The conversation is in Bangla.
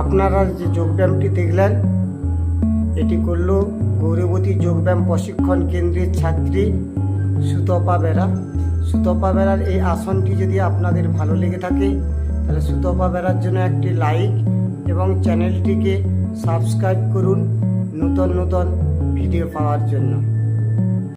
আপনারা যে যোগব্যায়ামটি দেখলেন, এটি করল গৌরবতী যোগব্যায়াম প্রশিক্ষণ কেন্দ্রের ছাত্রী সুতপা বেড়া সুতপা বেড়ার এই আসনটি যদি আপনাদের ভালো লেগে থাকে, তাহলে সুতপা বেড়ার জন্য একটি লাইক এবং চ্যানেলটিকে সাবস্ক্রাইব করুন নূতন নূতন ভিডিও পাওয়ার জন্য।